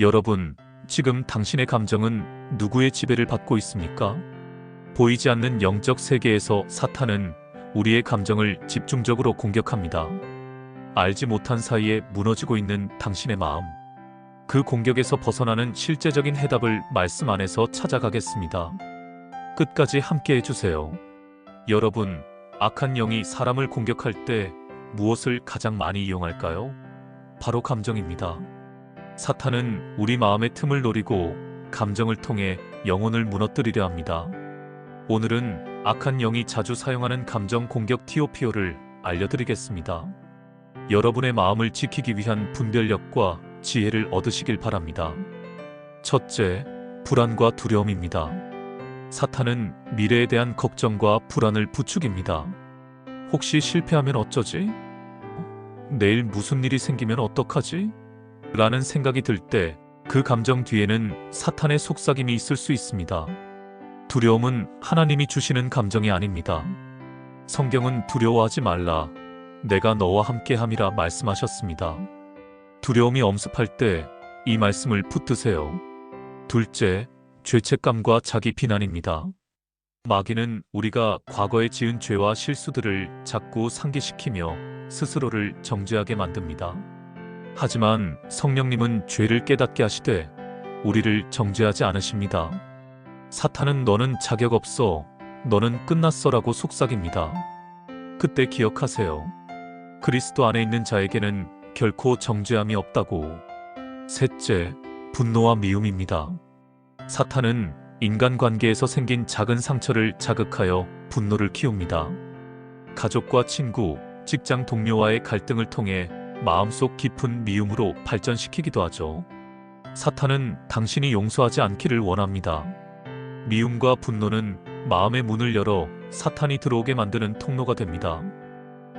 여러분, 지금 당신의 감정은 누구의 지배를 받고 있습니까? 보이지 않는 영적 세계에서 사탄은 우리의 감정을 집중적으로 공격합니다. 알지 못한 사이에 무너지고 있는 당신의 마음. 그 공격에서 벗어나는 실제적인 해답을 말씀 안에서 찾아가겠습니다. 끝까지 함께 해주세요. 여러분, 악한 영이 사람을 공격할 때 무엇을 가장 많이 이용할까요? 바로 감정입니다. 사탄은 우리 마음의 틈을 노리고 감정을 통해 영혼을 무너뜨리려 합니다. 오늘은 악한 영이 자주 사용하는 감정 공격 TOPO를 알려드리겠습니다. 여러분의 마음을 지키기 위한 분별력과 지혜를 얻으시길 바랍니다. 첫째, 불안과 두려움입니다. 사탄은 미래에 대한 걱정과 불안을 부추깁니다. 혹시 실패하면 어쩌지? 내일 무슨 일이 생기면 어떡하지? 라는 생각이 들 때 그 감정 뒤에는 사탄의 속삭임이 있을 수 있습니다. 두려움은 하나님이 주시는 감정이 아닙니다. 성경은 두려워하지 말라. 내가 너와 함께 함이라 말씀하셨습니다. 두려움이 엄습할 때 이 말씀을 붙드세요. 둘째, 죄책감과 자기 비난입니다. 마귀는 우리가 과거에 지은 죄와 실수들을 자꾸 상기시키며 스스로를 정죄하게 만듭니다. 하지만 성령님은 죄를 깨닫게 하시되 우리를 정죄하지 않으십니다. 사탄은 너는 자격 없어, 너는 끝났어라고 속삭입니다. 그때 기억하세요. 그리스도 안에 있는 자에게는 결코 정죄함이 없다고. 셋째, 분노와 미움입니다. 사탄은 인간관계에서 생긴 작은 상처를 자극하여 분노를 키웁니다. 가족과 친구, 직장 동료와의 갈등을 통해 마음속 깊은 미움으로 발전시키기도 하죠. 사탄은 당신이 용서하지 않기를 원합니다. 미움과 분노는 마음의 문을 열어 사탄이 들어오게 만드는 통로가 됩니다.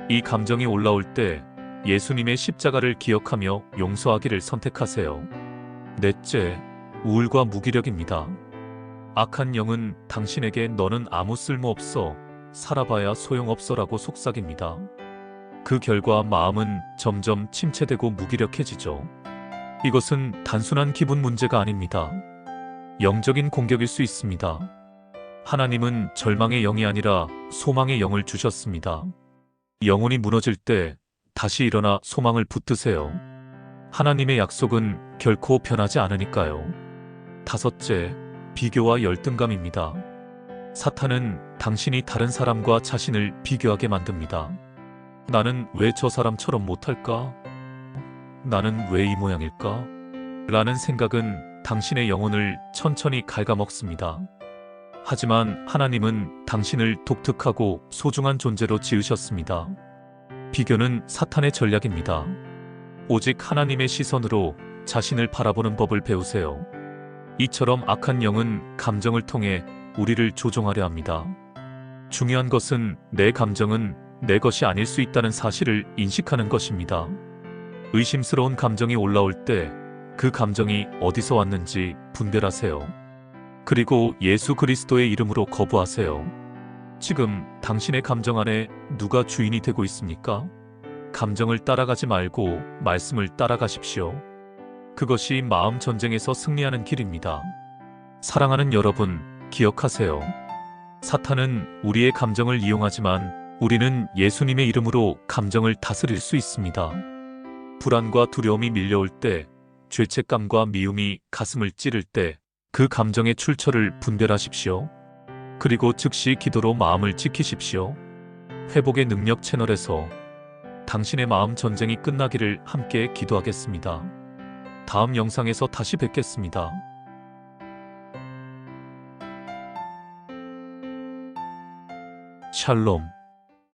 이 감정이 올라올 때 예수님의 십자가를 기억하며 용서하기를 선택하세요. 넷째, 우울과 무기력입니다. 악한 영은 당신에게 너는 아무 쓸모 없어, 살아봐야 소용없어라고 속삭입니다. 그 결과 마음은 점점 침체되고 무기력해지죠. 이것은 단순한 기분 문제가 아닙니다. 영적인 공격일 수 있습니다. 하나님은 절망의 영이 아니라 소망의 영을 주셨습니다. 영혼이 무너질 때 다시 일어나 소망을 붙드세요. 하나님의 약속은 결코 변하지 않으니까요. 다섯째, 비교와 열등감입니다. 사탄은 당신이 다른 사람과 자신을 비교하게 만듭니다. 나는 왜 저 사람처럼 못할까? 나는 왜 이 모양일까? 라는 생각은 당신의 영혼을 천천히 갉아먹습니다. 하지만 하나님은 당신을 독특하고 소중한 존재로 지으셨습니다. 비교는 사탄의 전략입니다. 오직 하나님의 시선으로 자신을 바라보는 법을 배우세요. 이처럼 악한 영은 감정을 통해 우리를 조종하려 합니다. 중요한 것은 내 감정은 내 것이 아닐 수 있다는 사실을 인식하는 것입니다. 의심스러운 감정이 올라올 때 그 감정이 어디서 왔는지 분별하세요. 그리고 예수 그리스도의 이름으로 거부하세요. 지금 당신의 감정 안에 누가 주인이 되고 있습니까? 감정을 따라가지 말고 말씀을 따라가십시오. 그것이 마음 전쟁에서 승리하는 길입니다. 사랑하는 여러분, 기억하세요. 사탄은 우리의 감정을 이용하지만 우리는 예수님의 이름으로 감정을 다스릴 수 있습니다. 불안과 두려움이 밀려올 때, 죄책감과 미움이 가슴을 찌를 때, 그 감정의 출처를 분별하십시오. 그리고 즉시 기도로 마음을 지키십시오. 회복의 능력 채널에서 당신의 마음 전쟁이 끝나기를 함께 기도하겠습니다. 다음 영상에서 다시 뵙겠습니다. 샬롬